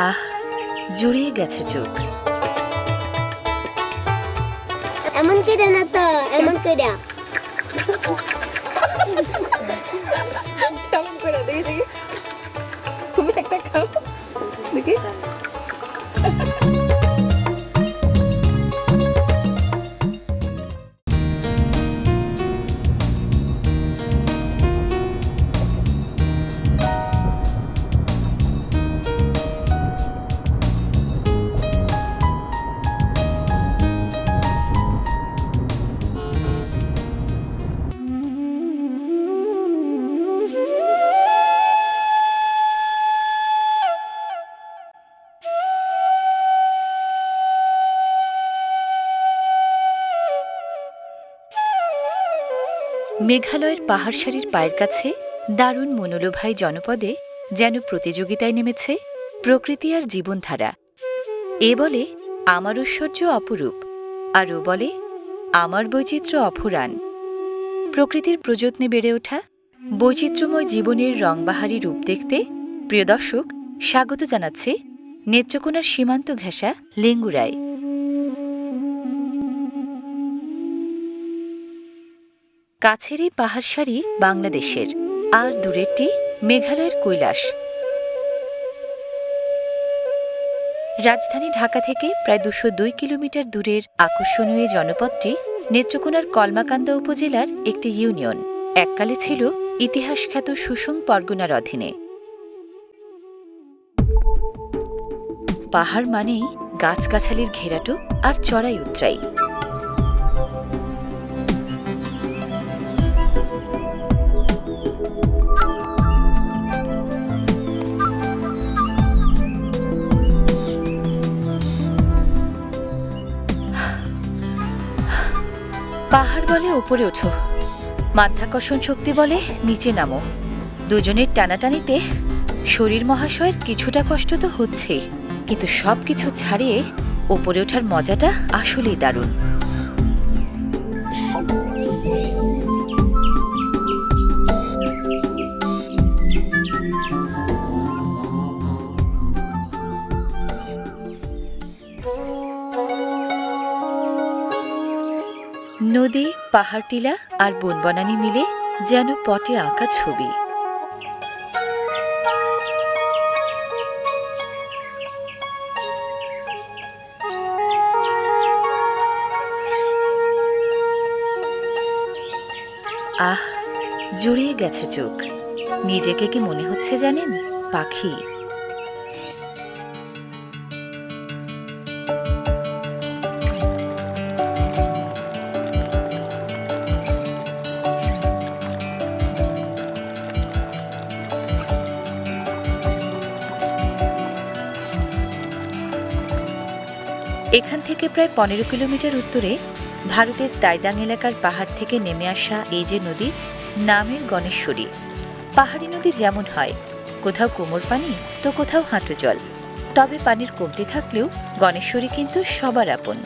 আহ জুড়িয়ে গেছে চোখ। এমন করে না তো এমন করে। কেমন করে দেখি দেখি। তুমি একটা খাও। দেখি। মেঘালয়ের পাহাড় সারির পায়ের কাছে দারুণ মনোলোভাই জনপদে যেন প্রতিযোগিতায় নেমেছে প্রকৃতি আর জীবনধারা। এ বলে আমার ঐশ্বর্য অপরূপ, আর ও বলে আমার বৈচিত্র্য অফুরান প্রকৃতির প্রযত্নে বেড়ে ওঠা বৈচিত্র্যময় জীবনের রংবাহারি রূপ দেখতে প্রিয় দর্শক, স্বাগত জানাচ্ছে নেত্রকোনার সীমান্ত ঘেঁষা লেঙ্গুরায়। কাছেরই পাহাড় সারি বাংলাদেশের। আর দূরেরটি মেঘালয়ের কৈলাস। রাজধানী ঢাকা থেকে প্রায় দুশো দুই কিলোমিটার দূরের আকর্ষণীয় জনপদটি নেত্রকোনার কলমাকান্দা উপজেলার একটি ইউনিয়ন। এককালে ছিল ইতিহাসখ্যাত সুসং পরগনার অধীনে। পাহাড় মানেই গাছগাছালির ঘেরাটো আর চড়াই উতরাই পাহাড় বলে উপরে ওঠো। মাধ্যাকর্ষণ শক্তি বলে নিচে নামো। দুজনের টানাটানিতে শরীর মহাশয়ের কিছুটা কষ্ট তো হচ্ছেই, কিন্তু সব কিছু ছাড়িয়ে ওপরে ওঠার মজাটা আসলেই দারুণ। পাহাড় টিলা আর বনবনানি মিলে যেন পটে আঁকা ছবি। আহ, জুড়িয়ে গেছে চোখ। নিজেকে কি মনে হচ্ছে জানেন? পাখি। এখান থেকে প্রায় পনেরো কিলোমিটার উত্তরে ভারতের তাইদাং এলাকার পাহাড় থেকে নেমে আসা এই যে নদী নামের গণেশ্বরী। পাহাড়ি নদী যেমন হয়, কোথাও কোমর পানি তো কোথাও হাঁটু জল। তবে পানির কমতি থাকলেও গণেশ্বরী কিন্তু সবার আপন।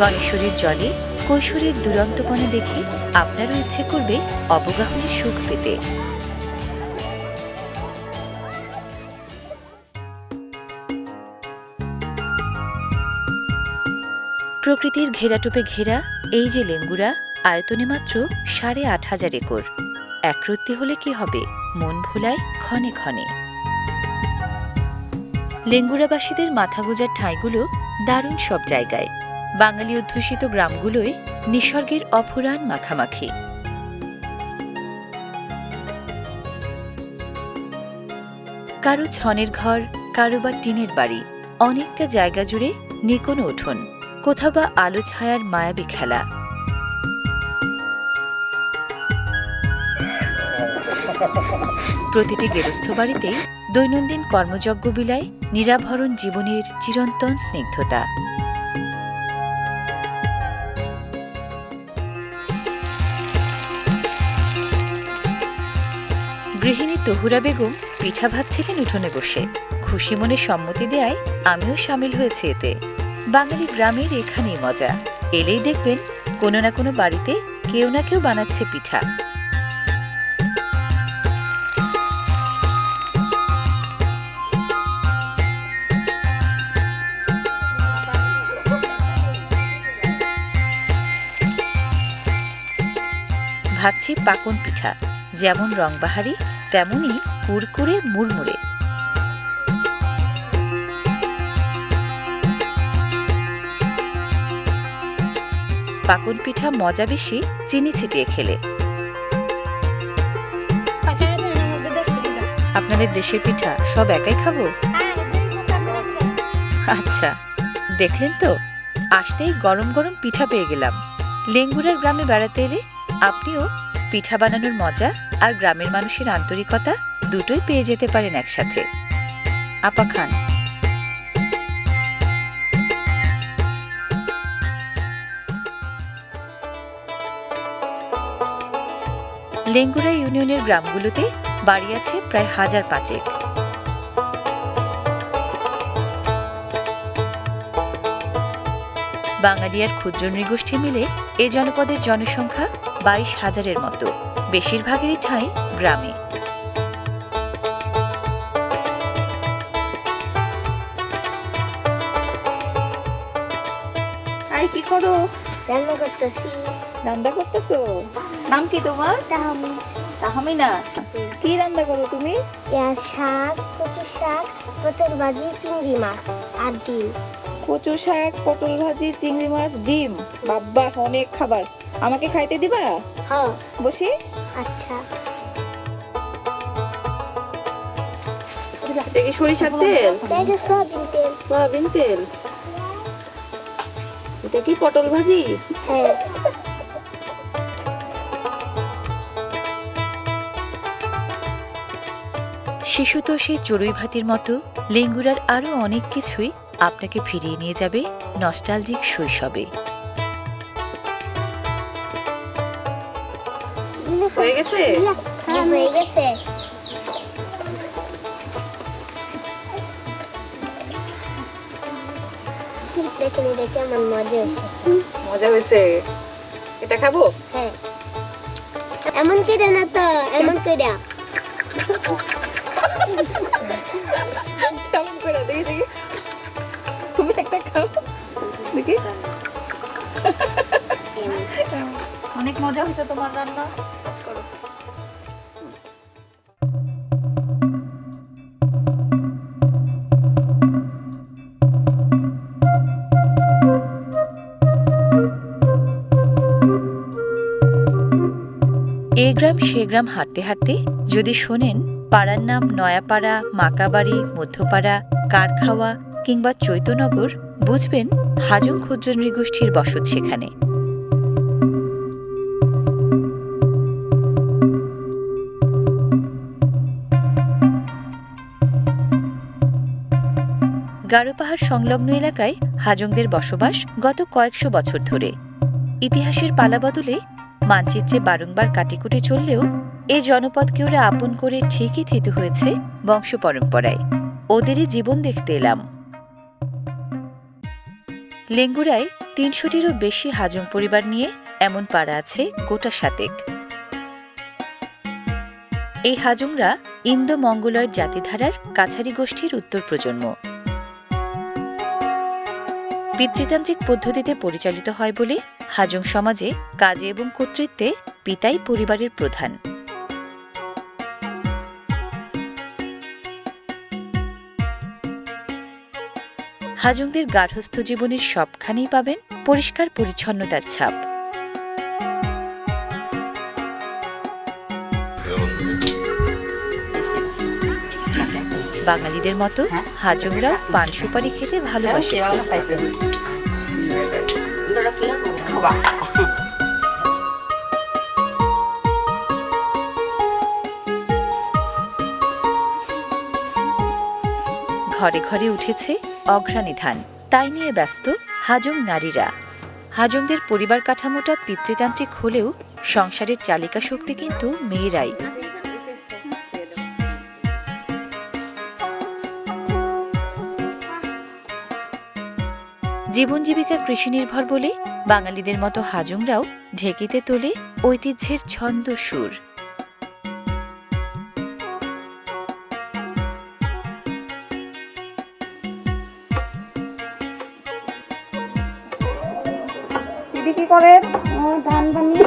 গণেশ্বরীর জলে কৈশোরের দুরন্তপনা দেখে আপনারও ইচ্ছে করবে অবগাহনের সুখ পেতে। প্রকৃতির ঘেরাটোপে ঘেরা, এই যে লেঙ্গুরা, আয়তনে মাত্র সাড়ে আট হাজার একর। একরত্তি হলে কি হবে? মন ভোলায় ক্ষণে ক্ষণে। লেঙ্গুরাবাসীদের মাথা গোজার ঠাঁইগুলো দারুণ সব জায়গায়। বাঙালি অধ্যুষিত গ্রামগুলোয় নিসর্গের অফুরান মাখামাখি। কারও ছনের ঘর, কারও বা টিনের বাড়ি, অনেকটা জায়গা জুড়ে নিকোনো উঠোন, কোথাও বা আলো ছায়ার মায়াবী খেলা। প্রতিটি গেরস্থ বাড়িতেই দৈনন্দিন কর্মযজ্ঞ বিলায় নিরাভরণ জীবনের চিরন্তন স্নিগ্ধতা। গৃহিণী তহুরা বেগম পিঠা ভাজছিলেন উঠোনে বসে খুশি মনে সম্মতি দেয় আমিও সামিল হয়েছি এতে। বাঙালি গ্রামের এখানেই মজা। এলেই দেখবেন কোনো না কোনো বাড়িতে কেউ না কেউ বানাচ্ছে পিঠা। ভাবছি পাকন পিঠা, যেমন রংবাহারি তেমনই কুরকুরে মুড়মুড়ে। পাকন পিঠা মজা বেশি চিনি ছিটিয়ে খেলে। আপনাদের দেশের পিঠা সব একাই খাব? আচ্ছা দেখলেন তো? আসতেই গরম গরম পিঠা পেয়ে গেলাম। লেঙ্গুরার গ্রামে বেড়াতে এলে আপনিও পিঠা বানানোর মজা আর গ্রামের মানুষের আন্তরিকতা দুটোই পেয়ে যেতে পারেন একসাথে। আপা খান। লেঙ্গুরা ইউনিয়নের গ্রামগুলোতে বাড়ি আছে প্রায় হাজার পাঁচেক। বাঙালিয়ার ক্ষুদ্র নৃগোষ্ঠী মিলে এ জনপদের জনসংখ্যা বাইশ হাজারের মতো। বেশিরভাগেরই ঠাঁই গ্রামে। আই কি করো? রান্না করতেছি। রান্না করতেছো? নাম কি তোমার? তাহলে তাহমিনা কি রান্না করো তুমি? ইয়া শাক কচু শাক পটল ভাজি চিংড়ি মাছ আর ডিম। কচু শাক পটল ভাজি চিংড়ি মাছ ডিম। বাব্বা অনেক খাবার। আমাকে খাইতে দিবা? হ বসি। আচ্ছা। এটা কি সরিষার তেল। দেখে সয়াবিন তেল। সয়াবিন তেল। এটা কি পটল ভাজি? হ্যাঁ। শিশু তো সেই চড়ুই ভাতির মতো লেঙ্গুরার আরও অনেক কিছুই আপনাকে ফিরিয়ে নিয়ে যাবে নস্টালজিক শৈশবে। হয়ে গেছে? হ্যাঁ হয়ে গেছে। দেখে আমার মজা হয়েছে। মজা হয়েছে? এটা খাব? হ্যাঁ। এমন করে না তো এমন করে। কেমন করে দেখি দেখি। তুমি একটা খাও। দেখি। অনেক মজা হয়েছে তোমার রান্না। গ্রাম হাঁটতে হাঁটতে যদি শোনেন, পাড়ার নাম নয়াপাড়া, মাকাবাড়ি, মধ্যপাড়া, কারখাওয়া কিংবা চৈতনগর, বুঝবেন হাজং ক্ষুদ্র নৃগোষ্ঠীর বসত সেখানে। গারো পাহাড় সংলগ্ন এলাকায় হাজংদের বসবাস গত কয়েকশো বছর ধরে। ইতিহাসের পালা বদলে মানচিত্রে বারংবার কাটিকুটি চললেও এ জনপদকে ওরা আপন করে ঠিকই থিতু হয়েছে বংশ পরম্পরায়। ওদেরই জীবন দেখতে এলাম। লেঙ্গুরায় তিনশোটিরও বেশি হাজং পরিবার নিয়ে এমন পাড়া আছে গোটা সাতেক। এই হাজংরা ইন্দো মঙ্গলয়েড জাতিধারার কাছারি গোষ্ঠীর উত্তর প্রজন্ম। পিতৃতান্ত্রিক পদ্ধতিতে পরিচালিত হয় বলে হাজং সমাজে কাজে এবং কর্তৃত্বে পিতাই পরিবারের প্রধান। হাজংদের গার্হস্থ্য জীবনের সবখানেই পাবেন পরিষ্কার পরিচ্ছন্নতার ছাপ। বাঙালিদের মতো হাজংরা পান সুপারি খেতে ভালোবাসে। ঘরে ঘরে উঠেছে অঘ্রাণী ধান। তাই নিয়ে ব্যস্ত হাজং নারীরা। হাজংদের পরিবার কাঠামোটা পিতৃতান্ত্রিক হলেও সংসারের চালিকা শক্তি কিন্তু মেয়েরাই। জীবন জীবিকা কৃষি নির্ভর বলে বাঙালিদের মতো হাজংরাও ঢেকিতে তোলে ঐতিহ্যের ছন্দ সুর। কি করে? ধান বানিয়ে।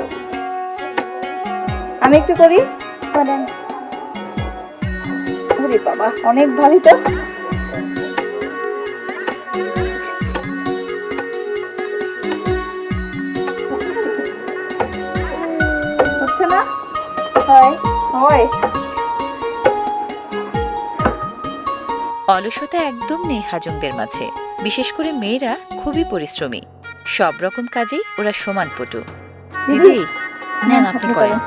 আমি একটু করি? করেন। বাবা অনেক ভারী তো। হয় হয়। অলসতা একদম নেই হাজংদের মাঝে। বিশেষ করে মেয়েরা খুবই পরিশ্রমী। সব রকম কাজেই ওরা সমান পটু। দিদি নেন আপনি করেন।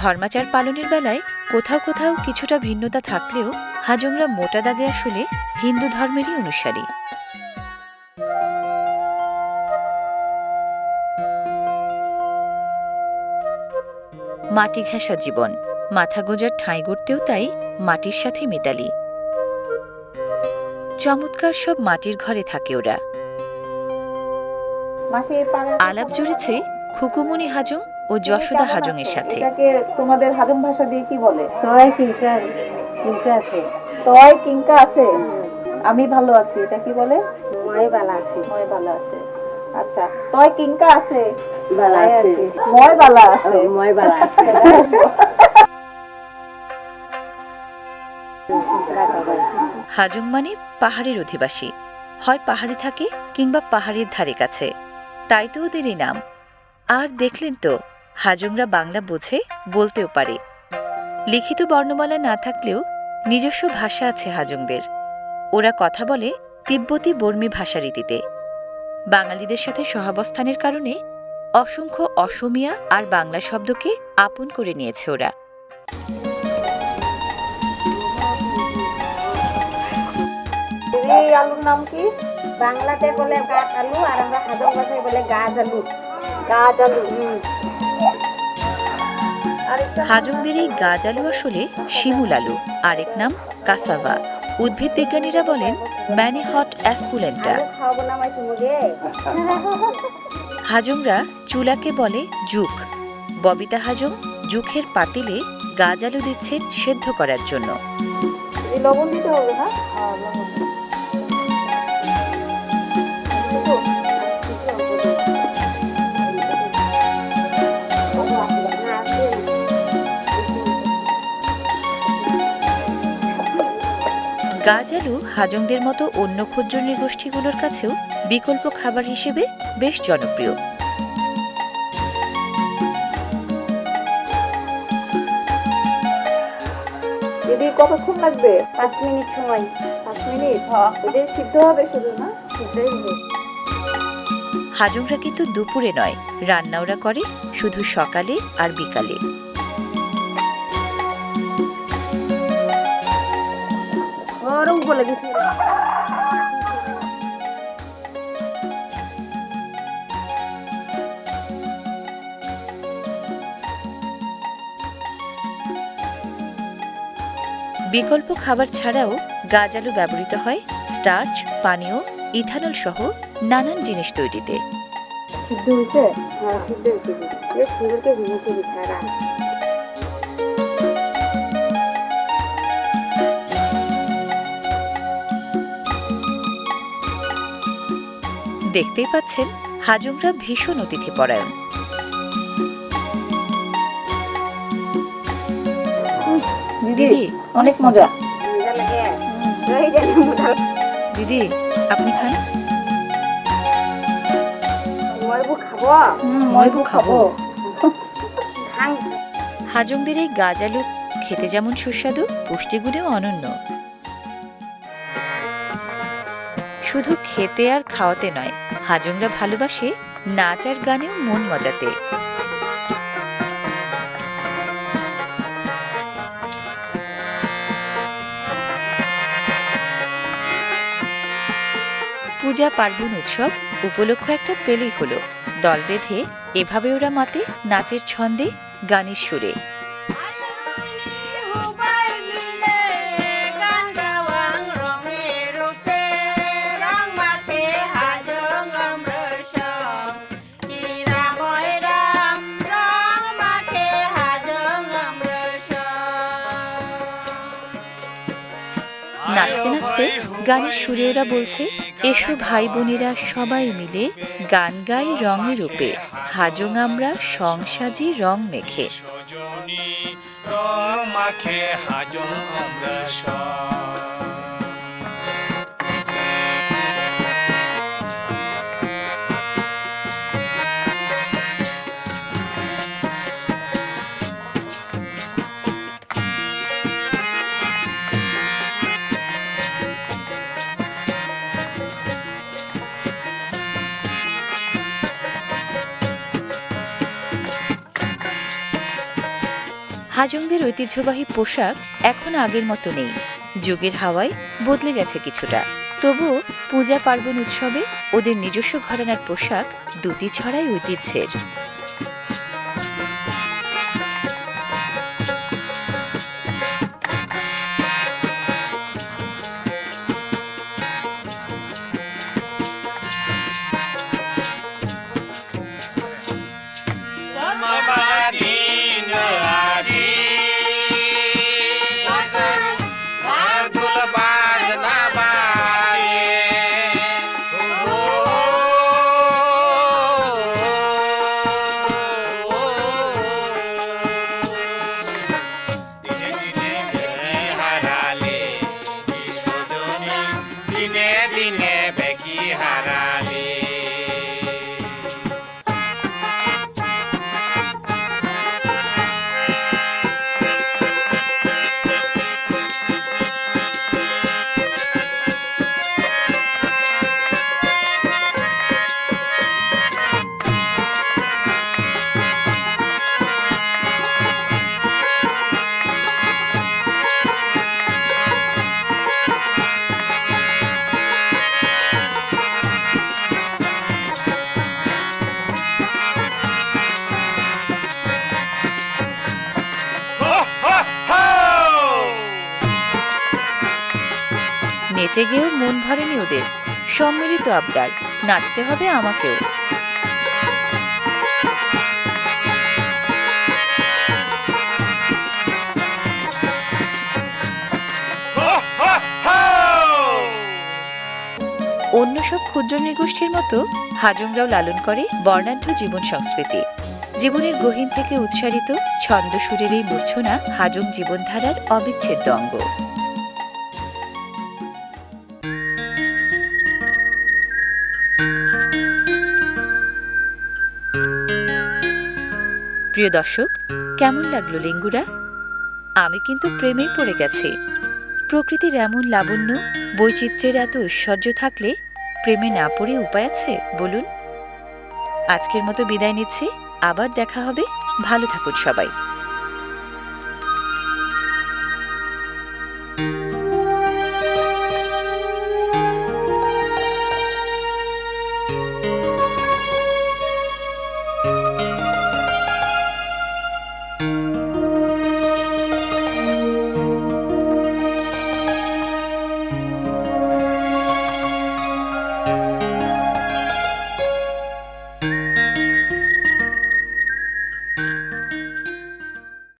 ধর্মাচার পালনের বেলায় কোথাও কোথাও কিছুটা ভিন্নতা থাকলেও হাজংরা মোটা দাগে আসলে হিন্দু ধর্মেরই অনুসারী। মাটি ঘেঁষা জীবন। মাথা গোজার ঠাঁই গড়তেও তাই মাটির সাথে মিতালি। চমৎকার সব মাটির ঘরে থাকে ওরা। মাসি আলাপ জুড়েছে খুকুমনি হাজং ও যশোদা হাজং এর সাথে। তোমাদের হাজং ভাষা দিয়ে কি বলে? তোয় কিলকা কিলকা আছে। তয় কিংকা আছে? আমি ভালো আছি এটা কি বলে? মই বালা আছে। মই ভালো আছে। আচ্ছা তয় কিংকা আছে? বালাই আছে। মই বালা আছে। মই বালা আছে। হাজং মানে পাহাড়ের অধিবাসী। হয় পাহাড়ে থাকে কিংবা পাহাড়ের ধারে কাছে। তাই তো ওদের এই নাম। আর দেখলেন তো হাজংরা বাংলা বোঝে বলতেও পারে। লিখিত বর্ণমালা না থাকলেও নিজস্ব ভাষা আছে হাজংদের। ওরা কথা বলে তিব্বতী বর্মী ভাষারীতিতে বাঙালিদের সাথে সহাবস্থানের কারণে অসংখ্য অসমিয়া আর বাংলা শব্দকে আপন করে নিয়েছে ওরা। এই আলুর নাম কি? বাংলাতে বলে গাছ আলু আর আমরা হাজং ভাষায় বলে গাছ আলু। গাছ আলু হাজংদের এই গাছ আলু আসলে শিমুল আলু আরেক নাম কাসাভা উদ্ভিদ বিজ্ঞানীরা বলেন ম্যানিহট অ্যাসকুলেন্টা হাজংরা চুলাকে বলে জুক ববিতা হাজুম জুখের পাতিলে গাছ আলু দিচ্ছেন সেদ্ধ করার জন্য লবণ দিতে হবে না গাছ আলু হাজংদের মতো অন্য ক্ষুদ্র নৃগোষ্ঠীগুলোর কাছেও বিকল্প খাবার হিসেবে বেশ জনপ্রিয়। দিদি কতক্ষণ লাগবে? পাঁচ মিনিট সময়। পাঁচ মিনিট? ওদের সিদ্ধ হবে শুধু না? সিদ্ধই হবে। হাজংরা কিন্তু দুপুরে নয় রান্না ওরা করে শুধু সকালে আর বিকালে। বিকল্প খাবার ছাড়াও গাছ আলু ব্যবহৃত হয় স্টার্চ পানীয় ইথানল সহ নানান জিনিস তৈরিতে। দেখতেই পাচ্ছেন হাজংরা ভীষণ অতিথি পরায়ণ। দিদি অনেক মজা। দিদি আপনি খান? ময়বু খাব? হাজংদের এই গাছ আলু খেতে যেমন সুস্বাদু পুষ্টিগুণেও অনন্য। শুধু খেতে আর খাওয়াতে নয় হাজংরা ভালোবাসে নাচ আর গানেও মন মজাতে। পূজা পার্বণ উৎসব উপলক্ষ একটা পেলেই হলো। দল বেঁধে এভাবে ওরা মাতে নাচের ছন্দে, গানের সুরে। নাচতে নাচতে গানের সুরে ওরা বলছে, এসো ভাই বোনেরা সবাই মিলে গান গাই রঙে রূপে। হাজং আমরা সংসাজি রং মেখে। রং মাখে, হাজং আমরা হাজংদের ঐতিহ্যবাহী পোশাক এখন আগের মতো নেই। যুগের হাওয়ায় বদলে গেছে কিছুটা। তবুও পূজা পার্বণ উৎসবে ওদের নিজস্ব ঘরানার পোশাক দুটি ছড়াই ঐতিহ্যের। ভরেনি ওদের। সম্মিলিত আবদার, নাচতে হবে আমাকেও। অন্য সব ক্ষুদ্র নৃগোষ্ঠীর মতো হাজংরাও লালন করে বর্ণাঢ্য জীবন সংস্কৃতি। জীবনের গহীন থেকে উৎসারিত ছন্দ সুরের এই মূর্ছনা হাজং জীবনধারার অবিচ্ছেদ্য অঙ্গ। প্রিয় দর্শক, কেমন লাগল লিঙ্গুরা? আমি কিন্তু প্রেমে পড়ে গেছি। প্রকৃতির এমন লাবণ্য, বৈচিত্র্যের এত ঐশ্বর্য থাকলে প্রেমে না পড়ে উপায় আছে, বলুন? আজকের মতো বিদায় নিচ্ছি, আবার দেখা হবে। ভালো থাকুন সবাই।